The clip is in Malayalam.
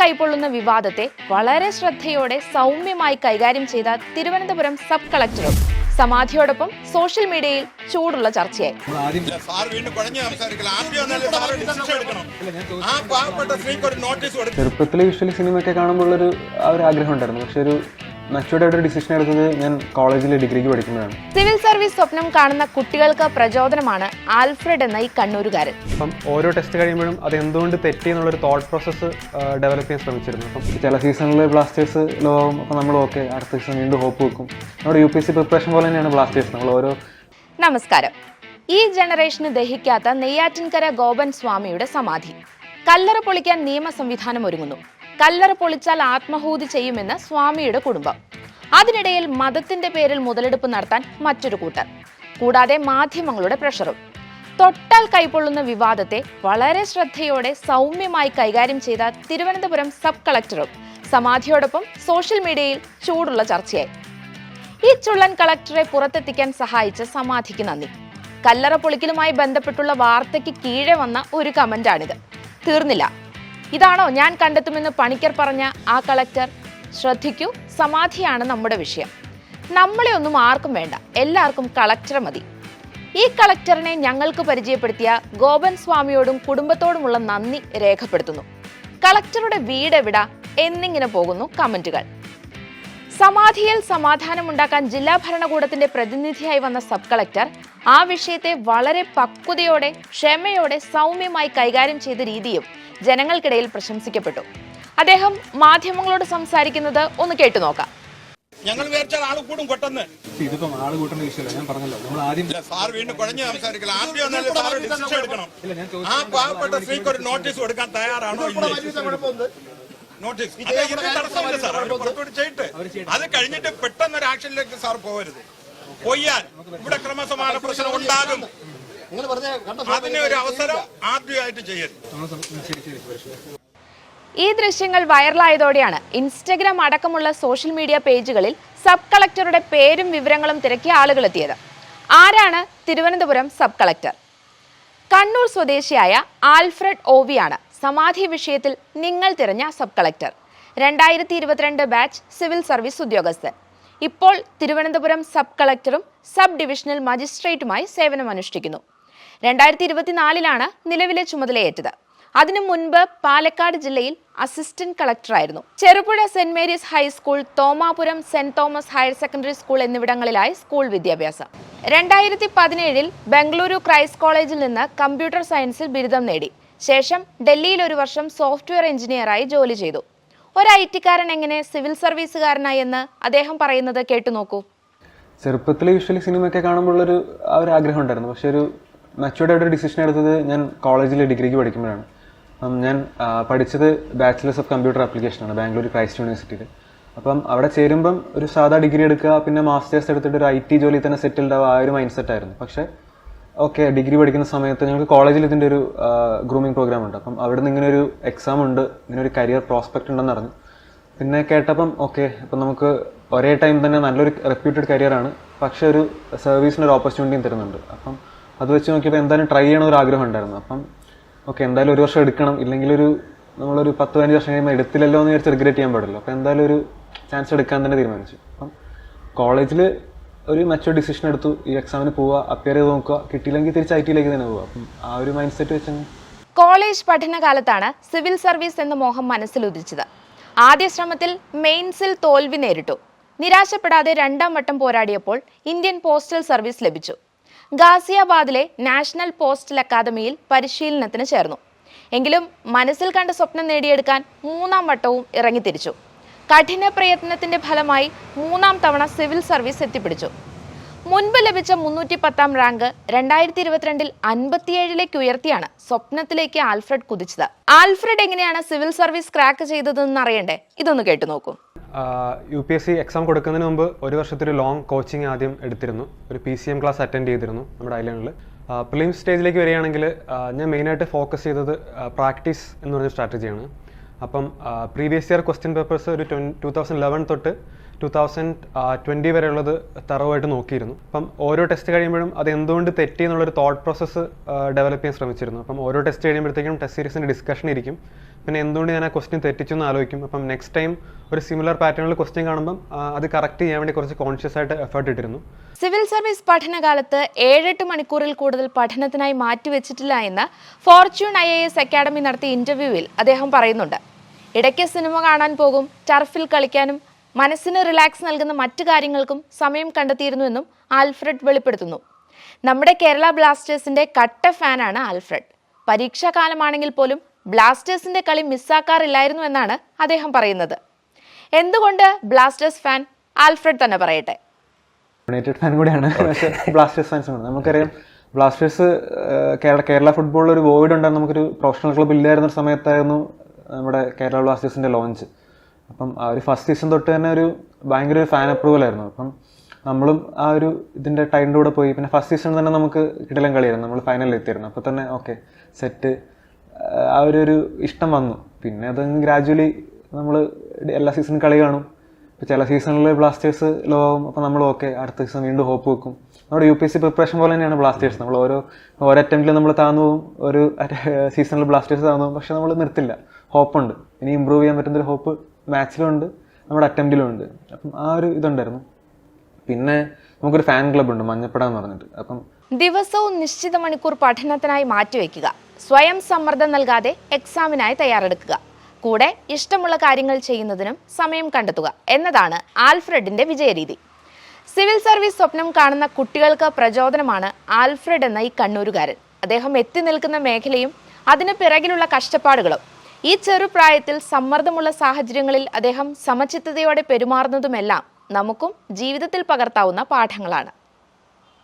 കൈപ്പൊള്ളുന്ന വിവാദത്തെ വളരെ ശ്രദ്ധയോടെ സൗമ്യമായി കൈകാര്യം ചെയ്ത തിരുവനന്തപുരം സബ് കളക്ടറും സമാധിയോടൊപ്പം സോഷ്യൽ മീഡിയയിൽ ചൂടുള്ള ചർച്ചയായി. ചെറുപ്പത്തിൽ യൂഷ്വലി സിനിമയൊക്കെ കാണുമ്പോൾ ഒരു ആഗ്രഹം ഉണ്ടായിരുന്നു. പക്ഷെ ഒരു മച്ചുവേർഡ് ആയിട്ട് ഒരു ഡിസിഷൻ എടുത്തത് ഞാൻ കോളേജിൽ ഡിഗ്രിക്ക് പഠിക്കുന്നതാണ്. സിവിൽ സർവീസ് സ്വപ്നം കാണുന്ന കുട്ടികൾക്ക് പ്രചോദനമാണ് ആൽഫ്രഡ് എന്ന ഈ കണ്ണൂരുകാരൻ. അപ്പം ഓരോ ടെസ്റ്റ് കഴിയുമ്പോഴും അത് എന്തുകൊണ്ട് തെറ്റി എന്നുള്ളൊരു തോട്ട് പ്രോസസ് ഡെവലപ്പ് ചെയ്യാൻ ശ്രമിച്ചിരുന്നു. അപ്പം ചില സീസണിൽ ബ്ലാസ്റ്റേഴ്സ് ലോ ആവും അപ്പം നമ്മൾ ഓക്കെ അടുത്ത സീസൺ വീണ്ടും ഹോപ്പ് വെക്കും. നമ്മുടെ U P S C preparation പോലെ തന്നെയാണ് ബ്ലാസ്റ്റേഴ്സ് നമ്മൾ ഓരോ നമസ്കാരം. ഈ ജനറേഷന് ദഹിക്കാത്ത നെയ്യാറ്റിൻകര ഗോപൻ സ്വാമിയുടെ സമാധി. കല്ലറ പൊളിക്കാൻ നിയമ സംവിധാനം ഒരുങ്ങുന്നു. കല്ലറ പൊളിച്ചാൽ ആത്മഹൂതി ചെയ്യുമെന്ന് സ്വാമിയുടെ കുടുംബം. അതിനിടയിൽ മതത്തിന്റെ പേരിൽ മുതലെടുപ്പ് നടത്താൻ മറ്റൊരു കൂട്ടർ. കൂടാതെ മാധ്യമങ്ങളുടെ പ്രഷറും. തൊട്ടാൽ കൈപ്പൊള്ളുന്ന വിവാദത്തെ വളരെ ശ്രദ്ധയോടെ സൗമ്യമായി കൈകാര്യം ചെയ്ത തിരുവനന്തപുരം സബ് കളക്ടറും സമാധിയോടൊപ്പം സോഷ്യൽ മീഡിയയിൽ ചൂടുള്ള ചർച്ചയായി. ഈ ചുള്ളൻ കളക്ടറെ പുറത്തെത്തിക്കാൻ സഹായിച്ച സമാധിക്ക് നന്ദി. കല്ലറ പൊളിക്കലുമായി ബന്ധപ്പെട്ടുള്ള വാർത്തയ്ക്ക് കീഴെ വന്ന ഒരു കമന്റാണിത്. തീർന്നില്ല. ഇതാണോ ഞാൻ കണ്ടെത്തുമെന്ന് പണിക്കർ പറഞ്ഞ ആ കളക്ടർ? ശ്രദ്ധിക്കൂ. സമാധിയാണ് നമ്മുടെ വിഷയം. നമ്മളെ ഒന്നും ആർക്കും വേണ്ട എല്ലാവർക്കും കളക്ടർ മതി. ഈ കളക്ടറിനെ ഞങ്ങൾക്ക് പരിചയപ്പെടുത്തിയ ഗോപൻ സ്വാമിയോടും കുടുംബത്തോടുമുള്ള നന്ദി രേഖപ്പെടുത്തുന്നു. കളക്ടറുടെ വീട് എവിടാ എന്നിങ്ങനെ പോകുന്നു കമന്റുകൾ. സമാധിയിൽ സമാധാനമുണ്ടാക്കാൻ ജില്ലാ ഭരണകൂടത്തിന്റെ പ്രതിനിധിയായി വന്ന സബ് കളക്ടർ ആ വിഷയത്തെ വളരെ പക്വതയോടെ ക്ഷമയോടെ സൗമ്യമായി കൈകാര്യം ചെയ്ത രീതിയും ജനങ്ങൾക്കിടയിൽ പ്രശംസിക്കപ്പെട്ടു. അദ്ദേഹം മാധ്യമങ്ങളോട് സംസാരിക്കുന്നത് ഒന്ന് കേട്ടു നോക്കാം. ഞങ്ങൾ വിചാരിച്ചാൽ ആൾ കൂടും ഇതിപ്പം ആൾ കൂട്ടേണ്ട വിഷയമല്ല ഞാൻ പറഞ്ഞല്ലോ. നമ്മൾ ആദ്യം ഇല്ല, സാർ വീണ്ടും കുഴഞ്ഞു സംസാരിക്കില്ല. ആദ്യം ഒന്നല്ലേ സാർ ഡിസിഷൻ എടുക്കണം. ആ പാവപ്പെട്ട സ്ത്രീക്ക് ഒരു നോട്ടീസ് കൊടുക്കാൻ തയ്യാറാണോ നോട്ടീസ്. അത് തടസ്സമില്ല സാർ അവർ പുറത്തുവിട്ട് ചെയ്യട്ടെ. അത് കഴിഞ്ഞിട്ട് പെട്ടെന്ന് ഒരു ആക്ഷനിലേക്ക് സാർ പോകരുത്. പൊയ്യാൻ. ഇവിടെ ക്രമസമാന പ്രശ്നം ഉണ്ടാകും. അതിന് ഒരു അവസരം ആദ്യമായിട്ട് ചെയ്യരുത്. ഈ ദൃശ്യങ്ങൾ വൈറലായതോടെയാണ് ഇൻസ്റ്റഗ്രാം അടക്കമുള്ള സോഷ്യൽ മീഡിയ പേജുകളിൽ സബ് കളക്ടറുടെ പേരും വിവരങ്ങളും തിരക്കി ആളുകൾ എത്തിയത്. ആരാണ് തിരുവനന്തപുരം സബ് കളക്ടർ? കണ്ണൂർ സ്വദേശിയായ ആൽഫ്രഡ് ഓവിയാണ് സമാധി വിഷയത്തിൽ നിങ്ങൾ തിരഞ്ഞ സബ് കളക്ടർ. രണ്ടായിരത്തി ഇരുപത്തിരണ്ട് ബാച്ച് സിവിൽ സർവീസ് ഉദ്യോഗസ്ഥൻ. ഇപ്പോൾ തിരുവനന്തപുരം സബ് കളക്ടറും സബ് ഡിവിഷണൽ മജിസ്ട്രേറ്റുമായി സേവനമനുഷ്ഠിക്കുന്നു. രണ്ടായിരത്തി ഇരുപത്തിനാലിലാണ് നിലവിലെ ചുമതലയേറ്റത്. അതിനു മുൻപ് പാലക്കാട് ജില്ലയിൽ assistant കളക്ടറായിരുന്നു Cherupuzha Saint Mary's high school Thomapuram Saint Thomas higher secondary school എന്നിവിടങ്ങളിലായി school വിദ്യാഭ്യാസം. രണ്ടായിരത്തി പതിനേഴിൽ ബംഗളൂരു ക്രൈസ്റ്റ് കോളേജിൽ നിന്ന് കമ്പ്യൂട്ടർ സയൻസിൽ ബിരുദം നേടി. ശേഷം ഡൽഹിയിൽ ഒരു വർഷം സോഫ്റ്റ്വെയർ എഞ്ചിനീയറായി ജോലി ചെയ്തു. ഒരു ഐ ടിക്കാരൻ എങ്ങനെ സിവിൽ സർവീസുകാരനായി എന്ന് അദ്ദേഹം പറയുന്നത് കേട്ടു നോക്കൂ. ചെറുപ്പത്തിൽ യൂഷ്വലി സിനിമയൊക്കെ കാണുമ്പോഴുള്ളൊരു ആ ഒരു ആഗ്രഹം ഉണ്ടായിരുന്നു. പക്ഷെ ഒരു മച്ചുവേർഡ് ഒരു ഡിസിഷൻ എടുത്തത് ഞാൻ കോളേജിൽ ഡിഗ്രിക്ക് പഠിക്കുമ്പോഴാണ്. ഞാൻ പഠിച്ചത് ബാച്ചിലേഴ്സ് ഓഫ് കമ്പ്യൂട്ടർ ആപ്ലിക്കേഷനാണ് ബാംഗ്ലൂർ ക്രൈസ്റ്റ് യൂണിവേഴ്സിറ്റിയിൽ അപ്പം അവിടെ ചേരുമ്പം ഒരു സാധാ ഡിഗ്രി എടുക്കുക പിന്നെ മാസ്റ്റേഴ്സ് എടുത്തിട്ട് ഒരു ഐ ടി ജോലി തന്നെ സെറ്റിൽഡ് ആവുക ആ ഒരു മൈൻഡ് സെറ്റ് ആയിരുന്നു. പക്ഷേ ഓക്കെ ഡിഗ്രി പഠിക്കുന്ന സമയത്ത് ഞങ്ങൾക്ക് കോളേജിൽ ഇതിന്റെ ഒരു ഗ്രൂമിംഗ് പ്രോഗ്രാം ഉണ്ട്. അപ്പം അവിടെ നിന്ന് ഇങ്ങനെ ഒരു എക്സാം ഉണ്ട് ഇങ്ങനെ ഒരു കരിയർ പ്രോസ്പെക്റ്റ് ഉണ്ടെന്ന് അറിഞ്ഞു. പിന്നെ കേട്ടപ്പം ഓക്കെ ഇപ്പം നമുക്ക് ഒരേ ടൈം തന്നെ നല്ലൊരു റെപ്യൂട്ടഡ് കരിയറാണ് പക്ഷേ ഒരു സർവീസിന് ഒരു ഓപ്പർച്യൂണിറ്റിയും തരുന്നുണ്ട്. അപ്പം അത് വെച്ച് നോക്കിയപ്പോൾ എന്തായാലും ട്രൈ ചെയ്യണ ഒരു ആഗ്രഹം ഉണ്ടായിരുന്നു. അപ്പം ഓക്കെ എന്തായാലും ഒരു വർഷം എടുക്കണം. ഇല്ലെങ്കിൽ ഒരു നമ്മളൊരു പത്ത് പതിനഞ്ച് വർഷം കഴിയുമ്പോൾ എടുത്തില്ലല്ലോ എന്ന് വിചാരിച്ച് റിഗ്രറ്റ് ചെയ്യാൻ പാടില്ല. അപ്പോൾ എന്തായാലും ഒരു ചാൻസ് എടുക്കാൻ തന്നെ തീരുമാനിച്ചു. അപ്പം കോളേജിൽ ഒരു മറ്റൊരു ഡിസിഷൻ എടുത്തു. ഈ എക്സാമിന് പോവുക അപ്പിയർ ചെയ്ത് നോക്കുക. കിട്ടിയില്ലെങ്കിൽ തിരിച്ച് ഐ ടിയിലേക്ക് തന്നെ പോവുക അപ്പം ആ ഒരു മൈൻഡ് സെറ്റ് വെച്ചാൽ കോളേജ് പഠനകാലത്താണ് സിവിൽ സർവീസ് എന്ന മോഹം മനസ്സിൽ ഉദിച്ചത്. ആദ്യ ശ്രമത്തിൽ മെയിൻസിൽ തോൽവി നേരിട്ടു. നിരാശപ്പെടാതെ രണ്ടാം വട്ടം പോരാടിയപ്പോൾ ഇന്ത്യൻ പോസ്റ്റൽ സർവീസ് ലഭിച്ചു. ഗാസിയാബാദിലെ നാഷണൽ പോസ്റ്റൽ അക്കാദമിയിൽ പരിശീലനത്തിന് ചേർന്നു. എങ്കിലും മനസ്സിൽ കണ്ട സ്വപ്നം നേടിയെടുക്കാൻ മൂന്നാം വട്ടവും ഇറങ്ങിത്തിരിച്ചു. കഠിന പ്രയത്നത്തിന്റെ ഫലമായി മൂന്നാം തവണ സിവിൽ സർവീസ് എത്തിപ്പിടിച്ചു. മുൻപ് ലഭിച്ച മുന്നൂറ്റി പത്താം റാങ്ക് രണ്ടായിരത്തി ഇരുപത്തിരണ്ടിൽ അൻപത്തിയേഴിലേക്ക് ഉയർത്തിയാണ് സ്വപ്നത്തിലേക്ക് ആൽഫ്രഡ് കുതിച്ചത്. ആൽഫ്രഡ് എങ്ങനെയാണ് സിവിൽ സർവീസ് ക്രാക്ക് ചെയ്തതെന്ന് അറിയണ്ടേ ഇതൊന്ന് കേട്ടു നോക്കൂ. U P S C exam കൊടുക്കുന്നതിന് മുമ്പ് ഒരു വർഷത്തെ ഒരു ലോങ് കോച്ചിങ് ആദ്യം എടുത്തിരുന്നു. ഒരു P C M class attend ചെയ്തിരുന്നു നമ്മുടെ ഐലൻഡിൽ പ്രിലിം സ്റ്റേജിലേക്ക് വരികയാണെങ്കിൽ ഞാൻ മെയിനായിട്ട് ഫോക്കസ് ചെയ്തത് പ്രാക്ടീസ് എന്ന് പറഞ്ഞ സ്ട്രാറ്റജിയാണ് അപ്പം പ്രീവിയസ് ഇയർ ക്വസ്റ്റ്യൻ പേപ്പേഴ്സ് ഒരു ട്വൻ ടു തൗസൻഡ് ലെവൻ തൊട്ട് ടു തൗസൻഡ് ട്വന്റി വരെയുള്ളത് തറവായിട്ട് നോക്കിയിരുന്നു. അപ്പം ഓരോ ടെസ്റ്റ് കഴിയുമ്പോഴും അത് എന്തുകൊണ്ട് തെറ്റി എന്നുള്ളൊരു തോട്ട് പ്രോസസ്സ് ഡെവലപ്പ് ചെയ്യാൻ ശ്രമിച്ചിരുന്നു. അപ്പം ഓരോ ടെസ്റ്റ് കഴിയുമ്പോഴത്തേക്കും ടെസ്റ്റ് സീരീസിന്റെ ഡിസ്കഷൻ ഇരിക്കും. പിന്നെ എന്തുകൊണ്ട് ഞാൻ ആ ക്വസ്റ്റ്യൻ തെറ്റിച്ചു എന്ന് ആലോചിക്കും. അപ്പം നെക്സ്റ്റ് ടൈം ഒരു സിമിലർ പാറ്റേണിൽ ക്വസ്റ്റ്യൻ കാണുമ്പം അത് കറക്റ്റ് ചെയ്യാൻ വേണ്ടി കുറച്ച് കോൺഷ്യസ് ആയിട്ട് എഫേർട്ട് ഇട്ടിരുന്നു. സിവിൽ സർവീസ് പഠനകാലത്ത് ഏഴെട്ട് മണിക്കൂറിൽ കൂടുതൽ പഠനത്തിനായി മാറ്റിവെച്ചിട്ടില്ല എന്ന് Fortune I A S academy നടത്തിയ ഇന്റർവ്യൂവിൽ അദ്ദേഹം പറയുന്നുണ്ട്. ഇടയ്ക്ക് സിനിമ കാണാൻ പോകും ടർഫിൽ കളിക്കാനും മനസ്സിന് റിലാക്സ് നൽകുന്ന മറ്റു കാര്യങ്ങൾക്കും സമയം കണ്ടെത്തിയിരുന്നുവെന്നും ആൽഫ്രഡ് വെളിപ്പെടുത്തുന്നു. നമ്മുടെ കേരള ബ്ലാസ്റ്റേഴ്സിന്റെ കട്ട ഫാനാണ് ആൽഫ്രഡ്. പരീക്ഷാ കാലമാണെങ്കിൽ പോലും ബ്ലാസ്റ്റേഴ്സിന്റെ കളി മിസ്സാക്കാറില്ലായിരുന്നു എന്നാണ് അദ്ദേഹം പറയുന്നത്. എന്തുകൊണ്ട് ബ്ലാസ്റ്റേഴ്സ് ഫാൻ ആൽഫ്രഡ് തന്നെ പറയട്ടെ? യുണൈറ്റഡ് ഫാൻ കൂടിയാണ്. ബ്ലാസ്റ്റേഴ്സ് ഫാൻസ് ആണ് നമുക്കറിയാം ബ്ലാസ്റ്റേഴ്സ് കേരള കേരള ഫുട്ബോളിൽ ഒരു വോയിഡ് ഉണ്ടായിരുന്നു നമുക്കൊരു പ്രൊഫഷണൽ ക്ലബ് ഇല്ലായിരുന്ന ഒരു സമയത്തായിരുന്നു നമ്മുടെ കേരള ബ്ലാസ്റ്റേഴ്സിന്റെ ലോഞ്ച് അപ്പം ആ ഒരു ഫസ്റ്റ് സീസൺ തൊട്ട് തന്നെ ഒരു ഭയങ്കര ഒരു ഫാൻ അപ്രൂവൽ ആയിരുന്നു. അപ്പം നമ്മളും ആ ഒരു ഇതിന്റെ ടൈമിന്റെ കൂടെ പോയി. പിന്നെ ഫസ്റ്റ് സീസൺ തന്നെ നമുക്ക് കിടലം കളിയായിരുന്നു. നമ്മൾ ഫൈനലിൽ എത്തിയിരുന്നു. അപ്പോൾ തന്നെ ഓക്കെ സെറ്റ് ആ ഒരു ഒരു ഇഷ്ടം വന്നു. പിന്നെ അത് ഗ്രാജുവലി നമ്മൾ എല്ലാ സീസണും കളി കാണും. ഇപ്പോൾ ചില സീസണിൽ ബ്ലാസ്റ്റേഴ്സ് ലോ ആവും. അപ്പോൾ നമ്മൾ ഓക്കെ അടുത്ത സീസൺ വീണ്ടും ഹോപ്പ് വെക്കും. നമ്മുടെ U P S C preparation പോലെ തന്നെയാണ് ബ്ലാസ്റ്റേഴ്സ് നമ്മൾ ഓരോ ഓരോ അറ്റംപ്റ്റിൽ നമ്മൾ താന്നു പോകും ഒരു സീസണിൽ ബ്ലാസ്റ്റേഴ്സ് താന്നു പോകും പക്ഷെ നമ്മൾ നിർത്തില്ല. ഹോപ്പുണ്ട് ഇനി ഇമ്പ്രൂവ് ചെയ്യാൻ പറ്റുന്നൊരു ഹോപ്പ് മാച്ചിലും ഉണ്ട് നമ്മുടെ അറ്റംപ്റ്റിലും ഉണ്ട് അപ്പം ആ ഒരു ഇതുണ്ടായിരുന്നു. പിന്നെ നമുക്കൊരു ഫാൻ ക്ലബ് ഉണ്ട് മഞ്ഞപ്പട എന്ന് പറഞ്ഞിട്ട്. അപ്പം ദിവസവും നിശ്ചിത മണിക്കൂർ പഠനത്തിനായി മാറ്റിവെക്കുക. സ്വയം സമ്മർദ്ദം നൽകാതെ എക്സാമിനായി തയ്യാറെടുക്കുക. കൂടെ ഇഷ്ടമുള്ള കാര്യങ്ങൾ ചെയ്യുന്നതിനും സമയം കണ്ടെത്തുക എന്നതാണ് ആൽഫ്രഡിന്റെ വിജയരീതി. സിവിൽ സർവീസ് സ്വപ്നം കാണുന്ന കുട്ടികൾക്ക് പ്രചോദനമാണ് ആൽഫ്രഡ് എന്ന ഈ കണ്ണൂരുകാരൻ. അദ്ദേഹം എത്തി നിൽക്കുന്ന മേഖലയും അതിന് പിറകിലുള്ള കഷ്ടപ്പാടുകളും ഈ ചെറുപ്രായത്തിൽ സമ്മർദ്ദമുള്ള സാഹചര്യങ്ങളിൽ അദ്ദേഹം സമചിത്തതയോടെ പെരുമാറുന്നതുമെല്ലാം നമുക്കും ജീവിതത്തിൽ പകർത്താവുന്ന പാഠങ്ങളാണ്.